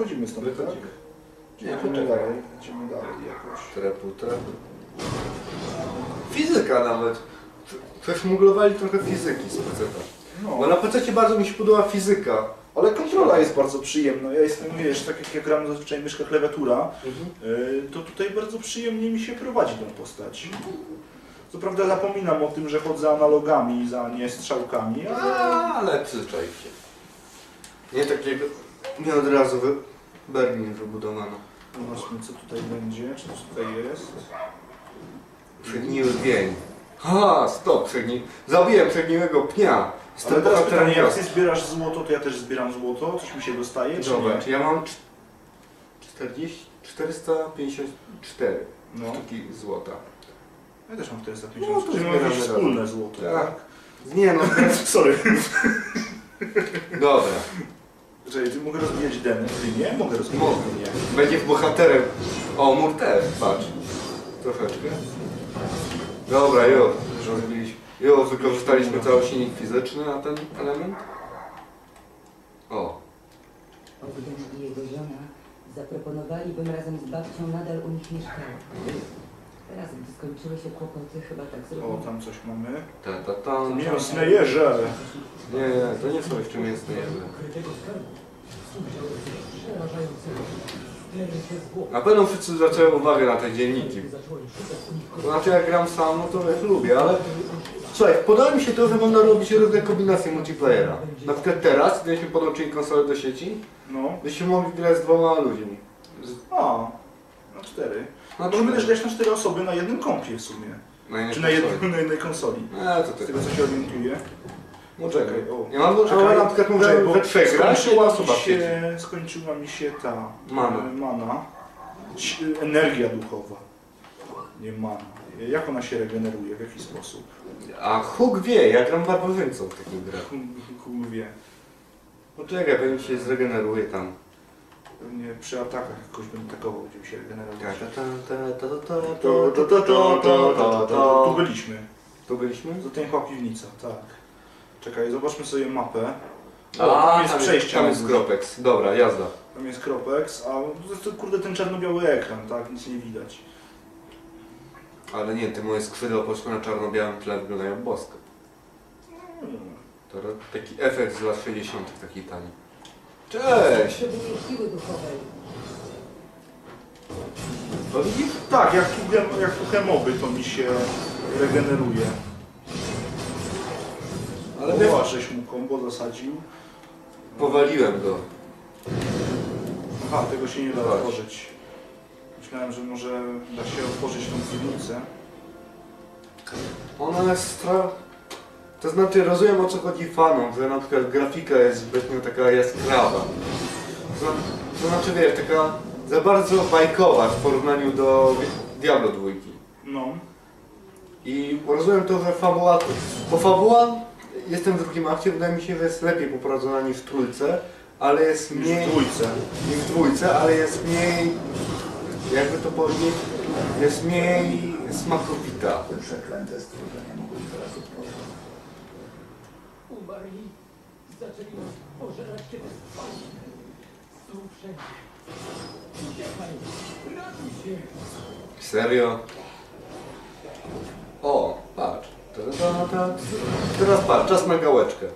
wychodzimy stąd, tak? Wychodzimy. Czy Nie, Idziemy poczekaj. dalej, idziemy dalej jakoś. Trepu, trepu. Fizyka nawet. Przeszmuglowali trochę fizyki z PC. Bo No, na PC bardzo mi się podoba fizyka. ale kontrola jest bardzo przyjemna. Ja jestem, wiesz, tak jak ja gram zazwyczaj myszka klawiatura, yy, to tutaj bardzo przyjemnie mi się prowadzi tą postać. Co prawda zapominam o tym, że chodzę analogami, za nie strzałkami, ale... A, ale się. Nie takiego... Nie od razu wy... Berlin wybudowano. Zobaczmy, co tutaj będzie, czy coś tutaj jest. Przegniły pień. Ha, stop, przegni... Zabiłem przegniłego pnia. Jestem Ale teraz bohaterem pytanie, jak ty wiosny. zbierasz złoto, to ja też zbieram złoto, coś mi się dostaje, czy Dobra, nie? czy ja mam cz- 40... 454 No, sztuki złota. ja też mam 450, No, to czyli mamy zbieramy jakieś razem. wspólne złoto, Tak. tak? Nie no, Sorry. dobra. Czekaj, ty mogę rozbijać deny? Ty nie? Mogę rozbijać Mogę. dynie. Będzie bohaterem. O, mur też, patrz. Troszeczkę. Dobra, już. Rozbiliśmy. Już wykorzystaliśmy cały silnik fizyczny na ten element. O, Ogden i jego żona zaproponowali, bym razem z babcią nadal u nich mieszkała. Skończyły się kłopoty, chyba tak O, tam coś mamy. ta ta ta. Mięsne jeże. Nie, nie, to nie są jeszcze mięsne jeże. Na pewno wszyscy zwracają uwagę na te dzienniki. To znaczy jak gram sam, no to jak lubię, ale... Słuchaj, podoba mi się to, że można robić różne kombinacje multiplayera. Na przykład teraz, gdybyśmy podłączyli konsolę do sieci, No. byśmy mogli grać z dwoma ludźmi. Z... A, na cztery. Na Możemy też grać na cztery osoby na jednym kompie w sumie. Na Czy na, jednym, na jednej konsoli. E, to Z ty. tego co się orientuję. No czekaj. o. Ja mam, Czekaj, ale na przykład czekaj, mówię bo we trzech grać, jedna skończyła osoba mi siedzi. się, skończyła mi się ta Mana. e, mana. Energia duchowa. Nie mana. Jak ona się regeneruje? W jaki sposób? A Huk wie, ja gram barbarzyńcą w takim grach. Kul wie. Poczekaj, pewnie się zregeneruje tam. Pewnie przy atakach jakoś będę atakował, będzie mi się ta, To, to, to, to, to, to, to. Tu byliśmy. Tu byliśmy? Tym chyba piwnica, tak. Czekaj, zobaczmy sobie mapę. A, O, tam jest przejście. Tam jest Gropex. Dobra, jazda. Tam jest Kropex, a to jest to, kurde ten czarno-biały ekran, tak? Nic nie widać. Ale nie, te moje skrzydła poszły na czarno-białym tle wyglądają bosko. Hmm. To taki efekt z lat 60 taki tani. Cześć! Potrzebuję siły duchowej. To widzisz? Tak, jak tu, gem- jak tu chemoby to mi się regeneruje. Ale Ale my... żeś mu kombo zasadził. powaliłem go. Aha, tego się nie da Zobacz. otworzyć. Myślałem, że może da się otworzyć tą piwnicę. Ona jest stra... To znaczy, rozumiem o co chodzi fanom, że na przykład grafika jest zbytnio taka jaskrawa. To, to znaczy, wiesz, taka za bardzo bajkowa w porównaniu do Diablo 2. No. I rozumiem to, że fabuła, bo fabuła, jestem w drugim akcie, wydaje mi się, że jest lepiej poprowadzona niż w trójce, ale jest Niż mniej, w dwójce. niż w dwójce, ale jest mniej, jakby to powiedzieć, jest mniej smakowita. Przeklęte stworzenia mogą teraz. Umarli zaczęli nas pożerać, kiedy spali. Są wszędzie. Uciekaj! Ratuj się! Serio? O, patrz. Ta, ta, ta, ta. Teraz patrz, czas na gałeczkę.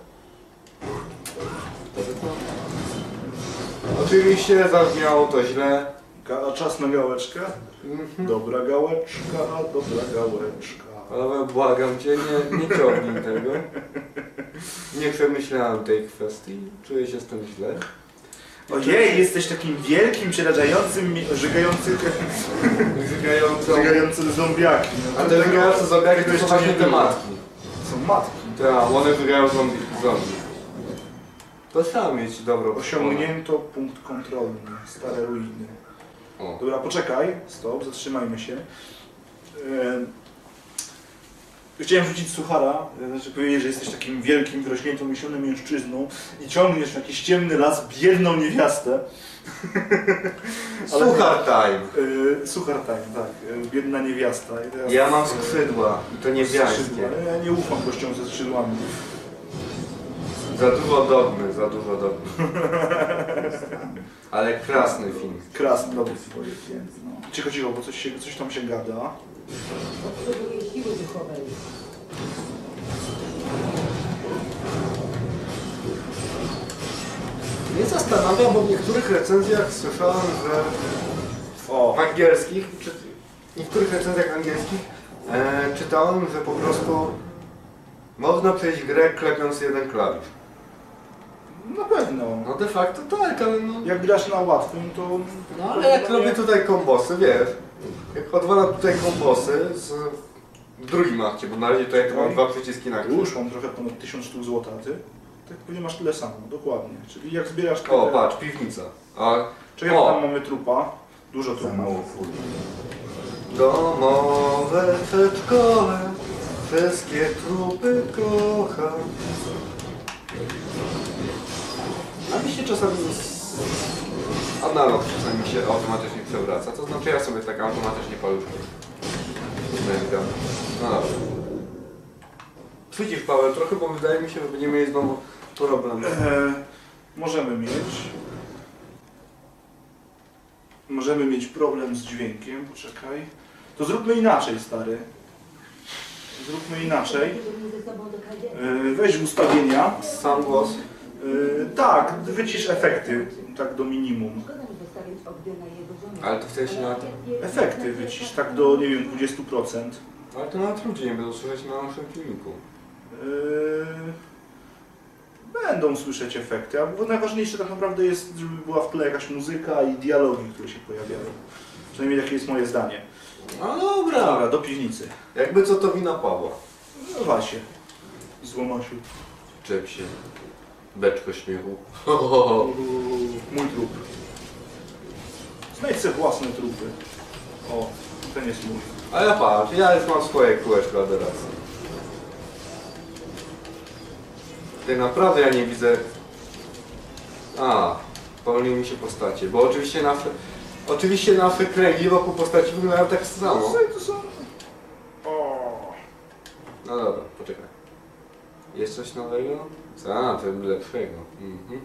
Ta, ta, ta. Oczywiście zabrzmiało to źle. A czas na gałeczkę? Mhm. Dobra gałeczka, dobra gałeczka. Ale błagam cię, nie, nie ciągnij tego. Nie przemyślałem tej kwestii. Czuję się z tym źle. Ojej, jesteś takim wielkim, przerażającym, mi- żygającym, Żygającą... żygającym zombiakiem. No, A to te tego- zombiaki tego to są jeszcze właśnie nie te było. matki. Są matki. Tak, one wygrają zombie. zombie. To trzeba mieć dobrą Osiągnięto punkt kontrolny, stare ruiny. O. Dobra, poczekaj, stop, zatrzymajmy się. Em, Chciałem rzucić suchara, znaczy powiedzieć, że jesteś takim wielkim, wyrośniętą, myślonym mężczyzną i ciągniesz w jakiś ciemny las biedną niewiastę. Ale- Suchar time. E, Suchar time, tak, e, biedna niewiasta. I teraz- Ja mam skrzydła i to Skrzydła. niebiańskie. Ja nie ufam gościom ze skrzydłami. Za dużo dogmy, za dużo dogmy. Ale krasny film. Krasny, dobry film. Swoje piętno. Cicho, cicho, bo coś, się, coś tam się gada. Siły duchowej. Mnie zastanawia, bo w niektórych recenzjach słyszałem, że O, w angielskich, czy w niektórych recenzjach angielskich e, czytałem, że po prostu można przejść grę klepiąc jeden klawisz. na pewno. No de facto tak, ale no... Jak grasz na łatwym, to... No ale jak robię tutaj kombosy, wiesz, jak odwalam tutaj kombosy z w drugim akcie, bo na razie tutaj to mam dwa przyciski na akcie. Już mam trochę ponad 1000 sztuk złota, a ty? Tak pewnie masz tyle samo, dokładnie. Czyli jak zbierasz O, tyle... patrz, piwnica. A Czekaj, o. bo tam mamy trupa. Dużo Za trupów. mało furii. domowe przedszkole, wszystkie trupy kocham. A mi się czasami z... analog czasami się automatycznie przewraca, to znaczy ja sobie tak automatycznie paluszkę męgam. No dobra. Paweł, trochę, bo wydaje mi się, że będziemy mieli znowu problem. E, możemy mieć... Możemy mieć problem z dźwiękiem, poczekaj. To zróbmy inaczej, stary. Zróbmy inaczej. E, weź ustawienia. Sam głos. E, tak, wycisz efekty, tak do minimum. Szkoda mi ognia na. Ale to wtedy się na- Efekty wycisz tak do, nie wiem, 20%. Ale to nawet ludzie nie będą słyszeć na naszym filmiku. Yy, Będą słyszeć efekty, a bo najważniejsze tak naprawdę jest, żeby była w tle jakaś muzyka i dialogi, które się pojawiają. Przynajmniej takie jest moje zdanie. No dobra. Dobra, do piwnicy. Jakby co to wina Pawła. No właśnie. Złomasiu. Czep się. Beczko śmiechu. Mój trup. Znajdź sobie własne trupy. O, ten jest mój. A ja patrz, ja już mam swoje kółeczko adoracji. Ty naprawdę ja nie widzę... A, pomyliły mi się postacie, bo oczywiście nasze... Oczywiście nasze kręgi wokół postaci wyglądają tak samo. Słuchaj, to są... O, No dobra, poczekaj. Jest coś nowego? A, to lepszego. Mhm.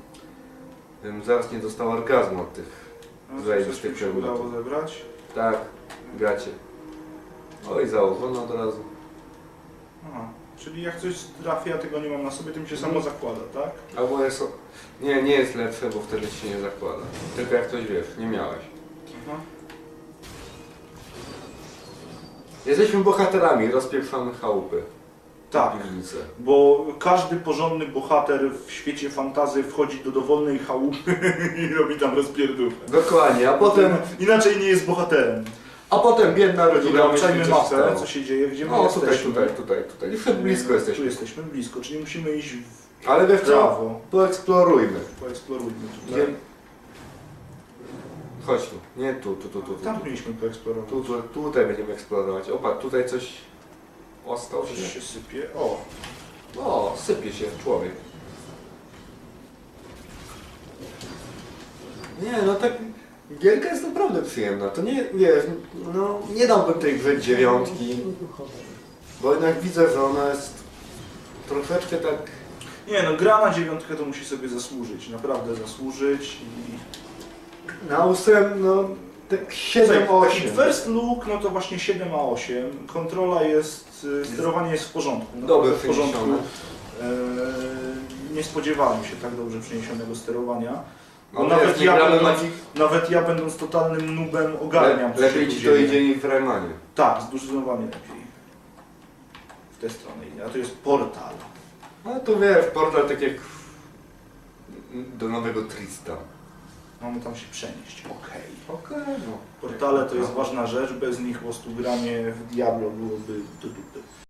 Bym zaraz nie dostał orgazmu od tych. Zajebistych coś mi się udało zebrać. Tak, gracie. Oj, założono od razu. Aha. Czyli jak coś trafia, tego nie mam na sobie, to mi się samo zakłada, tak? Albo jest... o- Nie, nie jest lepsze, bo wtedy ci się nie zakłada. Tylko jak coś wiesz, nie miałeś. Aha. Jesteśmy bohaterami, rozpieprzamy chałupy. Tak. Piwnice. Bo każdy porządny bohater w świecie fantazy wchodzi do dowolnej chałupy i robi tam rozpierdół. Dokładnie, a potem... Inaczej nie jest bohaterem. A potem biedna rodzina myśli, obczajmy co się mapę, stało. co się dzieje, gdzie my No tutaj, jesteśmy. tutaj, tutaj, tutaj. Już blisko Tu jesteśmy. jesteśmy blisko, czyli musimy iść w Ale wiesz co? prawo. Poeksplorujmy. Poeksplorujmy tutaj. Gdzie... Chodź tu. Nie tu, tu, tu, tu. tu. Tam mieliśmy poeksplorować. Tu, tu, tutaj będziemy eksplorować. Opa, tutaj coś ostał Coś się. się sypie. O, O, sypie się człowiek. Nie, no tak... Gierka jest naprawdę przyjemna. To nie, wiesz, no nie dałbym tej grze dziewiątki, bo jednak widzę, że ona jest troszeczkę tak... Nie no, gra na dziewiątkę to musi sobie zasłużyć, naprawdę zasłużyć i... Na ósem, no tak 7, Słuchaj, taki 8. first look, no to właśnie 7 a 8. Kontrola jest, sterowanie jest w porządku. Naprawdę w porządku. Eee, nie spodziewałem się tak dobrze przeniesionego sterowania. No, nawet ja będąc- na nich. Nawet ja będąc totalnym nubem ogarniam. Le, lepiej ci to idzie niż w Raymanie. Tak, zdecydowanie lepiej. W tę stronę idzie. A to jest portal. No to wiesz, portal tak jak do nowego Trista. Mamy tam się przenieść. Okej. Okej, no. Portale to jest ważna rzecz, bez nich po prostu granie w Diablo byłoby... du- du- du.